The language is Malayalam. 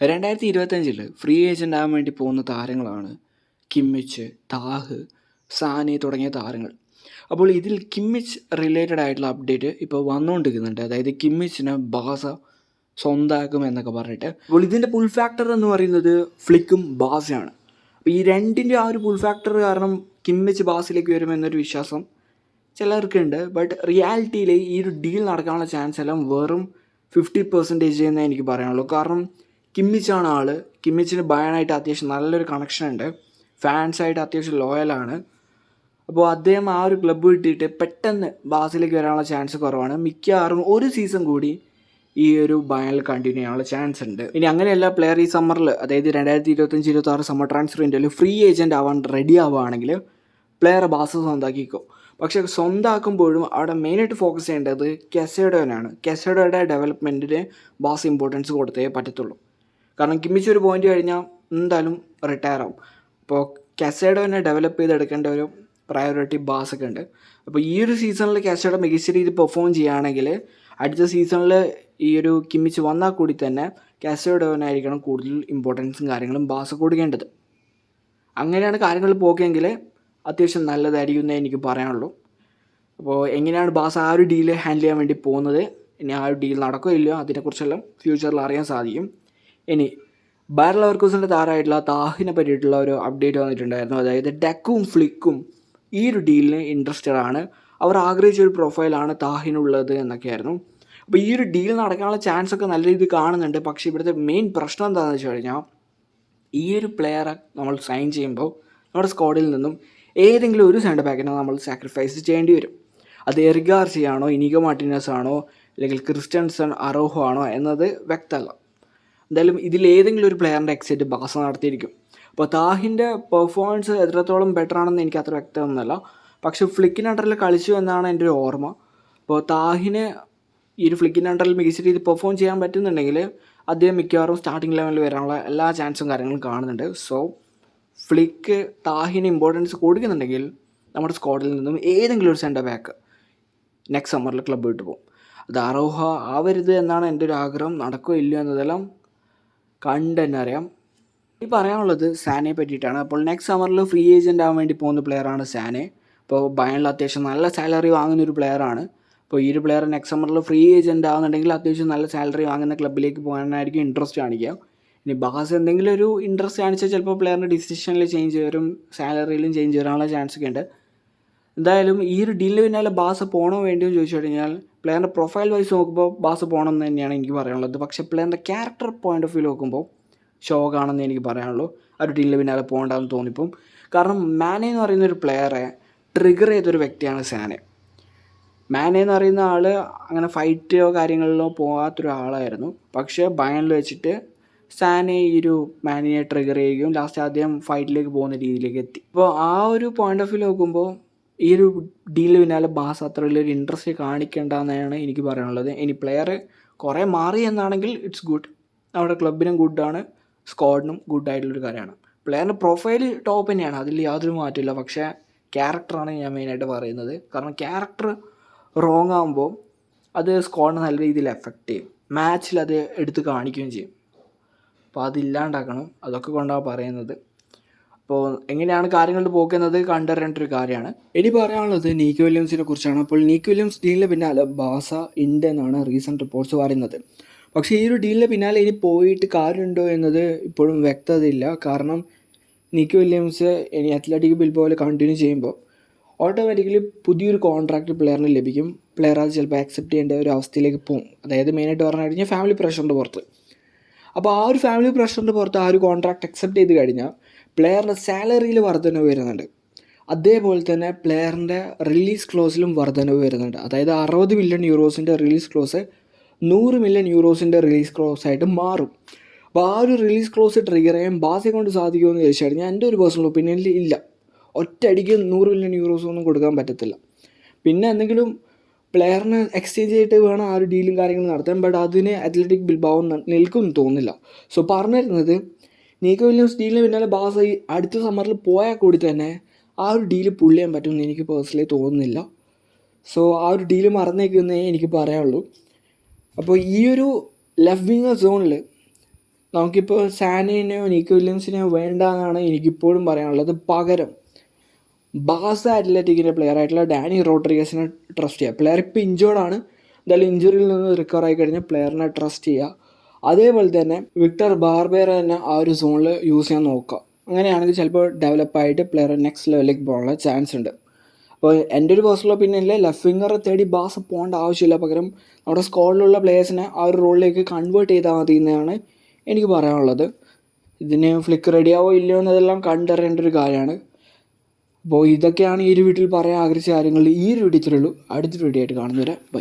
രണ്ടായിരത്തി ഇരുപത്തഞ്ചിൽ ഫ്രീ ഏജന്റ് ആകാൻ വേണ്ടി പോകുന്ന താരങ്ങളാണ് കിമ്മിച്ച് താഹ് സാനെ തുടങ്ങിയ താരങ്ങൾ. അപ്പോൾ ഇതിൽ കിമ്മിച്ച് റിലേറ്റഡ് ആയിട്ടുള്ള അപ്ഡേറ്റ് ഇപ്പോൾ വന്നുകൊണ്ടിരിക്കുന്നുണ്ട് അതായത് കിമ്മിച്ചിനെ ബാസ സ്വന്തമാക്കും എന്നൊക്കെ പറഞ്ഞിട്ട്. അപ്പോൾ ഇതിന്റെ പുൾ ഫാക്ടർ എന്ന് പറയുന്നത് ഫ്ലിക്കും ബാസയാണ്. അപ്പോൾ ഈ രണ്ടിന്റെ ആ ഒരു പുൾ ഫാക്ടർ കാരണം കിമ്മിച്ച് ബാസിലേക്ക് വരുമെന്നൊരു വിശ്വാസം ചിലർക്കുണ്ട്. ബട്ട് റിയാലിറ്റിയിൽ ഈ ഒരു ഡീൽ നടക്കാനുള്ള ചാൻസ് എല്ലാം വെറും ഫിഫ്റ്റി പെർസെന്റേജ് എന്നേ എനിക്ക് പറയാനുള്ളൂ. കാരണം കിമ്മിച്ചാണ് ആൾ. കിമ്മിച്ചിന് ബയണായിട്ട് അത്യാവശ്യം നല്ലൊരു കണക്ഷൻ ഉണ്ട്. ഫാൻസായിട്ട് അത്യാവശ്യം ലോയലാണ് അപ്പോൾ അദ്ദേഹം ആ ഒരു ക്ലബ്ബ് വിട്ടിട്ട് പെട്ടെന്ന് ബാസിലേക്ക് വരാനുള്ള ചാൻസ് കുറവാണ്. മിക്കവാറും ഒരു സീസൺ കൂടി ഈ ഒരു ബയണിൽ കണ്ടിന്യൂ ചെയ്യാനുള്ള ചാൻസ് ഉണ്ട്. ഇനി അങ്ങനെയല്ല പ്ലെയർ ഈ സമ്മറിൽ അതായത് രണ്ടായിരത്തി ഇരുപത്തഞ്ച് ഇരുപത്തി ആറ് സമ്മർ ട്രാൻസ്ഫർ ഇന്റെയിൽ ഫ്രീ ഏജന്റ് ആവാൻ റെഡി ആവുകയാണെങ്കിൽ പ്ലെയർ ബാസ് സ്വന്തമാക്കിക്കോ. പക്ഷെ സ്വന്തമാക്കുമ്പോഴും അവിടെ മെയിനായിട്ട് ഫോക്കസ് ചെയ്യേണ്ടത് കെസേഡോനാണ് കെസേഡോയുടെ ഡെവലപ്മെന്റിന് ബാസ് ഇമ്പോർട്ടൻസ് കൊടുത്തേ പറ്റത്തുള്ളൂ. കാരണം കിമ്മിച്ച് ഒരു പോയിന്റ് കഴിഞ്ഞാൽ എന്തായാലും റിട്ടയർ ആവും. അപ്പോൾ കാസേഡോ തന്നെ ഡെവലപ്പ് ചെയ്തെടുക്കേണ്ട ഒരു പ്രയോറിറ്റി ബാസ് ഒക്കെ ഉണ്ട്. അപ്പോൾ ഈ ഒരു സീസണിൽ കാസേഡോ മികച്ച രീതിയിൽ പെർഫോം ചെയ്യുകയാണെങ്കിൽ അടുത്ത സീസണിൽ ഈ ഒരു കിമ്മിച്ച് വന്നാൽ കൂടി തന്നെ കാസേഡോനായിരിക്കണം കൂടുതൽ ഇമ്പോർട്ടൻസും കാര്യങ്ങളും ബാസ് കൊടുക്കേണ്ടത്. അങ്ങനെയാണ് കാര്യങ്ങൾ പോക്കെങ്കിൽ അത്യാവശ്യം നല്ലതായിരിക്കും എന്നേ എനിക്ക് പറയാനുള്ളൂ. അപ്പോൾ എങ്ങനെയാണ് ബാസ് ആ ഒരു ഡീൽ ഹാൻഡിൽ ചെയ്യാൻ വേണ്ടി പോകുന്നത്? ഇനി ആ ഒരു ഡീൽ നടക്കുകയില്ല അതിനെക്കുറിച്ചെല്ലാം ഫ്യൂച്ചറിൽ അറിയാൻ സാധിക്കും. ഇനി ബാരൽ വർക്കൂസിന്റെ താരമായിട്ടുള്ള താഹിനെ പറ്റിയിട്ടുള്ള ഒരു അപ്ഡേറ്റ് വന്നിട്ടുണ്ടായിരുന്നു. അതായത് ഡെക്കും ഫ്ലിക്കും ഈ ഒരു ഡീലിന് ഇൻട്രസ്റ്റഡ് ആണ്. അവർ ആഗ്രഹിച്ച ഒരു പ്രൊഫൈലാണ് താഹിനുള്ളത് എന്നൊക്കെയായിരുന്നു. അപ്പോൾ ഈ ഒരു ഡീൽ നടക്കാനുള്ള ചാൻസ് ഒക്കെ നല്ല രീതിയിൽ കാണുന്നുണ്ട്. പക്ഷേ ഇവിടുത്തെ മെയിൻ പ്രശ്നം എന്താണെന്ന് വെച്ച് കഴിഞ്ഞാൽ ഈ ഒരു പ്ലെയറെ നമ്മൾ സൈൻ ചെയ്യുമ്പോൾ നമ്മുടെ സ്ക്വാഡിൽ നിന്നും ഏതെങ്കിലും ഒരു സെന്റർ ബാക്കിനെ നമ്മൾ സാക്രിഫൈസ് ചെയ്യേണ്ടി വരും. അത് എറിഗാർസി ആണോ ഇനിഗോ മാർട്ടിനസ് ആണോ അല്ലെങ്കിൽ ക്രിസ്ത്യൻസൺ അറോഹോ ആണോ എന്നത് വ്യക്തമല്ല. എന്തായാലും ഇതിൽ ഏതെങ്കിലും ഒരു പ്ലെയറിന്റെ എക്സൈറ്റ് ബാസ നടത്തിയിരിക്കും. അപ്പോൾ താഹിന്റെ പെർഫോമൻസ് എത്രത്തോളം ബെറ്റർ ആണെന്ന് എനിക്ക് അത്ര വ്യക്തമൊന്നുമല്ല. പക്ഷേ ഫ്ലിക്കിൻ അണ്ടറിൽ കളിച്ചു എന്നാണ് എന്റെ ഒരു ഓർമ്മ. അപ്പോൾ താഹിന് ഈ ഒരു ഫ്ലിക്കിൻ അണ്ടറിൽ മികച്ച രീതിയിൽ പെർഫോം ചെയ്യാൻ പറ്റുന്നുണ്ടെങ്കിൽ അദ്ദേഹം മിക്കവാറും സ്റ്റാർട്ടിംഗ് ലെവലിൽ വരാനുള്ള എല്ലാ ചാൻസും കാര്യങ്ങളും കാണുന്നുണ്ട്. സോ ഫ്ലിക്ക് താഹിന് ഇമ്പോർട്ടൻസ് കൊടുക്കുന്നുണ്ടെങ്കിൽ നമ്മുടെ സ്ക്വാഡിൽ നിന്നും ഏതെങ്കിലും ഒരു സെന്റർ ബാക്ക് നെക്സ്റ്റ് സമ്മറിൽ ക്ലബ്ബ് വിട്ട് പോകും. അത് അറോഹ ആവരുത് എന്നാണ് എന്റെ ഒരു ആഗ്രഹം. നടക്കുകയോ ഇല്ലയോ എന്നതെല്ലാം കണ്ട് തന്നെ അറിയാം ഈ പറയാനുള്ളത് സാനയെ പറ്റിയിട്ടാണ്. അപ്പോൾ നെക്സ്റ്റ് സമ്മറിൽ ഫ്രീ ഏജന്റ് ആവാൻ വേണ്ടി പോകുന്ന പ്ലെയറാണ് സാനെ. അപ്പോൾ ബയണിൽ അത്യാവശ്യം നല്ല സാലറി വാങ്ങുന്ന ഒരു പ്ലെയറാണ് അപ്പോൾ ഈ ഒരു പ്ലെയർ നെക്സ്റ്റ് സമ്മറിൽ ഫ്രീ ഏജന്റ് ആവുന്നുണ്ടെങ്കിൽ അത്യാവശ്യം നല്ല സാലറി വാങ്ങുന്ന ക്ലബിലേക്ക് പോകാനായിരിക്കും ഇൻട്രസ്റ്റ് കാണിക്കുക. ഇനി ബാസ് എന്തെങ്കിലും ഒരു ഇൻട്രസ്റ്റ് കാണിച്ചാൽ ചിലപ്പോൾ പ്ലെയറിന്റെ ഡിസിഷനിൽ ചേഞ്ച് വരും സാലറിയിലും ചേഞ്ച് വരാനുള്ള ചാൻസ് ഒക്കെ ഉണ്ട്. എന്തായാലും ഈ ഒരു ഡീലിന് പിന്നാലെ ബാസ് പോകണോ വേണ്ടിയോ ചോദിച്ചു കഴിഞ്ഞാൽ പ്ലെയറിന്റെ പ്രൊഫൈൽ വൈസ് നോക്കുമ്പോൾ ബാസ് പോകണം എന്ന് തന്നെയാണ് എനിക്ക് പറയാനുള്ളത്. പക്ഷേ പ്ലെയറിന്റെ ക്യാരക്ടർ പോയിന്റ് ഓഫ് വ്യൂ നോക്കുമ്പോൾ ഷോക്കാണെന്ന് എനിക്ക് പറയാനുള്ളൂ. ആ ഒരു ഡീലിന് പിന്നാലെ പോകണ്ടെന്ന് തോന്നിപ്പം. കാരണം മാനേ എന്ന് പറയുന്ന ഒരു പ്ലെയറെ ട്രിഗർ ചെയ്തൊരു വ്യക്തിയാണ് സാനെ മാനേ എന്ന് പറയുന്ന ആൾ അങ്ങനെ ഫൈറ്റോ കാര്യങ്ങളിലോ പോകാത്തൊരാളായിരുന്നു പക്ഷേ ബയണിൽ വെച്ചിട്ട് സാനെ ഈ ഒരു മാനിനെ ട്രിഗർ ചെയ്യുകയും ലാസ്റ്റ് ആദ്യം ഫൈറ്റിലേക്ക് പോകുന്ന രീതിയിലേക്ക് എത്തി. അപ്പോൾ ആ ഒരു പോയിന്റ് ഓഫ് വ്യൂ നോക്കുമ്പോൾ ഈ ഒരു ഡീലിന് പിന്നാലെ ബാസ് അത്ര വലിയൊരു ഇൻട്രസ്റ്റ് കാണിക്കേണ്ടെന്നാണ് എനിക്ക് പറയാനുള്ളത്. ഇനി പ്ലെയർ കുറേ മാറി എന്നാണെങ്കിൽ ഇറ്റ്സ് ഗുഡ് നമ്മുടെ ക്ലബിനും ഗുഡാണ് സ്ക്വാഡിനും ഗുഡ് ആയിട്ടുള്ളൊരു കാര്യമാണ്. പ്ലെയറിന്റെ പ്രൊഫൈൽ ടോപ്പ് തന്നെയാണ്. അതിൽ യാതൊരു മാറ്റമില്ല പക്ഷേ ക്യാരക്ടറാണ് ഞാൻ മെയിനായിട്ട് പറയുന്നത്. കാരണം ക്യാരക്ടർ റോങ് ആകുമ്പോൾ അത് സ്ക്വാഡിനെ നല്ല രീതിയിൽ എഫക്റ്റ് ചെയ്യും. മാച്ചിൽ അത് എടുത്ത് കാണിക്കുകയും ചെയ്യും. അപ്പോൾ അതില്ലാണ്ടാക്കണം അതൊക്കെ കൊണ്ടാണ് പറയുന്നത്. അപ്പോൾ എങ്ങനെയാണ് കാര്യങ്ങളുടെ പോക്കുന്നത് കണ്ടറിയേണ്ട ഒരു കാര്യമാണ്. ഇനി പറയാനുള്ളത് നീക്ക് വില്യംസിനെ കുറിച്ചാണ്. അപ്പോൾ നീക്ക് വില്യംസ് ഡീലിന് പിന്നാലെ ബാസ ഉണ്ട് എന്നാണ് റീസെന്റ് റിപ്പോർട്ട്സ് പറയുന്നത്. പക്ഷേ ഈ ഒരു ഡീലിന് പിന്നാലെ ഇനി പോയിട്ട് കാര്യമുണ്ടോ എന്നത് ഇപ്പോഴും വ്യക്തതയില്ല. കാരണം നീക്കി വില്യംസ് ഇനി അത്ലറ്റിക് ബിൽ പോലെ കണ്ടിന്യൂ ചെയ്യുമ്പോൾ ഓട്ടോമാറ്റിക്കലി പുതിയൊരു കോൺട്രാക്റ്റ് പ്ലെയറിന് ലഭിക്കും. പ്ലെയർ അത് ചിലപ്പോൾ ആക്സെപ്റ്റ് ചെയ്യേണ്ട ഒരു അവസ്ഥയിലേക്ക് പോകും. അതായത് മെയിനായിട്ട് പറഞ്ഞു കഴിഞ്ഞാൽ ഫാമിലി പ്രഷറിന്റെ പുറത്ത്. അപ്പോൾ ആ ഒരു ഫാമിലി പ്രഷറിന്റെ പുറത്ത് ആ ഒരു കോൺട്രാക്ട് അക്സെപ്റ്റ് ചെയ്ത് കഴിഞ്ഞാൽ പ്ലെയറിന്റെ സാലറിയിൽ വർധനവ് വരുന്നുണ്ട്. അതേപോലെ തന്നെ പ്ലെയറിന്റെ റിലീസ് ക്ലോസിലും വർധനവ് വരുന്നുണ്ട്. അതായത് അറുപത് മില്യൺ യൂറോസിന്റെ റിലീസ് ക്ലോസ് നൂറ് മില്യൺ യൂറോസിന്റെ റിലീസ് ക്ലോസ് ആയിട്ട് മാറും. അപ്പോൾ ആ ഒരു റിലീസ് ക്ലോസ് ട്രിഗർ ചെയ്യാൻ ബാസെ കൊണ്ട് സാധിക്കുമെന്ന് ചോദിച്ചു കഴിഞ്ഞാൽ എന്റെ ഒരു പേഴ്സണൽ ഒപ്പീനിയനിൽ ഇല്ല. ഒറ്റയടിക്ക് നൂറ് മില്യൺ യൂറോസ് ഒന്നും കൊടുക്കാൻ പറ്റത്തില്ല. പിന്നെ എന്തെങ്കിലും പ്ലെയറിന് എക്സ്ചേഞ്ച് ചെയ്തിട്ട് വേണം ആ ഒരു ഡീലും കാര്യങ്ങളും നടത്താൻ. ബട്ട് അതിന് അത്ലറ്റിക് ബിൽബാവ് നിൽക്കും തോന്നുന്നില്ല. സോ പറഞ്ഞു തരുന്നത് നീക്കോ വില്യംസ് ഡീലിന് പിന്നാലെ ബാസ് ഈ അടുത്ത സമ്മറിൽ പോയാൽ കൂടി തന്നെ ആ ഒരു ഡീൽ പുള്ള് ചെയ്യാൻ പറ്റുമെന്ന് എനിക്ക് പേഴ്സണലി തോന്നുന്നില്ല. സോ ആ ഒരു ഡീൽ മറന്നേക്കുന്നേ എനിക്ക് പറയാനുള്ളൂ. അപ്പോൾ ഈ ഒരു ലെഫ്റ്റ് സോണിൽ നമുക്കിപ്പോൾ സാനിനെയോ നീക്കോ വില്യംസിനെയോ വേണ്ട എന്നാണ് എനിക്കിപ്പോഴും പറയാനുള്ളത്. പകരം ബാസ അത്ലറ്റിക്കിന്റെ പ്ലെയർ ആയിട്ടുള്ള ഡാനി റോഡ്രിഗസിനെ ട്രസ്റ്റ് ചെയ്യുക. പ്ലെയർ ഇപ്പോൾ ഇഞ്ചേർഡാണ് എന്തായാലും ഇഞ്ചുറിയിൽ നിന്ന് റിക്കവർ ആയി കഴിഞ്ഞാൽ പ്ലെയറിനെ ട്രസ്റ്റ് ചെയ്യുക. അതേപോലെ തന്നെ വിക്ടർ ബാർബേറ തന്നെ ആ ഒരു സോണിൽ യൂസ് ചെയ്യാൻ നോക്കുക. അങ്ങനെയാണെങ്കിൽ ചിലപ്പോൾ ഡെവലപ്പായിട്ട് പ്ലെയർ നെക്സ്റ്റ് ലെവലിലേക്ക് പോകാനുള്ള ചാൻസ് ഉണ്ട്. അപ്പോൾ എന്റെ ഒരു പേഴ്സണൽ ഒപ്പീനിയനിൽ ലെഫ്റ്റ് വിങ്ങറെ തേടി ബാസ് പോകേണ്ട ആവശ്യമില്ല. പകരം നമ്മുടെ സ്ക്വാഡിലുള്ള പ്ലേയേഴ്സിനെ ആ ഒരു റോളിലേക്ക് കൺവേർട്ട് ചെയ്താൽ മതി എന്നാണ് എനിക്ക് പറയാനുള്ളത്. ഇതിന് ഫ്ലിക്ക് റെഡിയാവോ ഇല്ലയോ എന്നതെല്ലാം കണ്ടറിയേണ്ട ഒരു കാര്യമാണ്. അപ്പോൾ ഇതൊക്കെയാണ് ഈ ഒരു വീട്ടിൽ പറയാൻ ആഗ്രഹിച്ച കാര്യങ്ങൾ ഈ ഒരു വീഡിയോ ഇത്രയേ ഉള്ളൂ അടുത്തൊരു വീഡിയോ ആയിട്ട് കാണുന്നവരെ ബൈ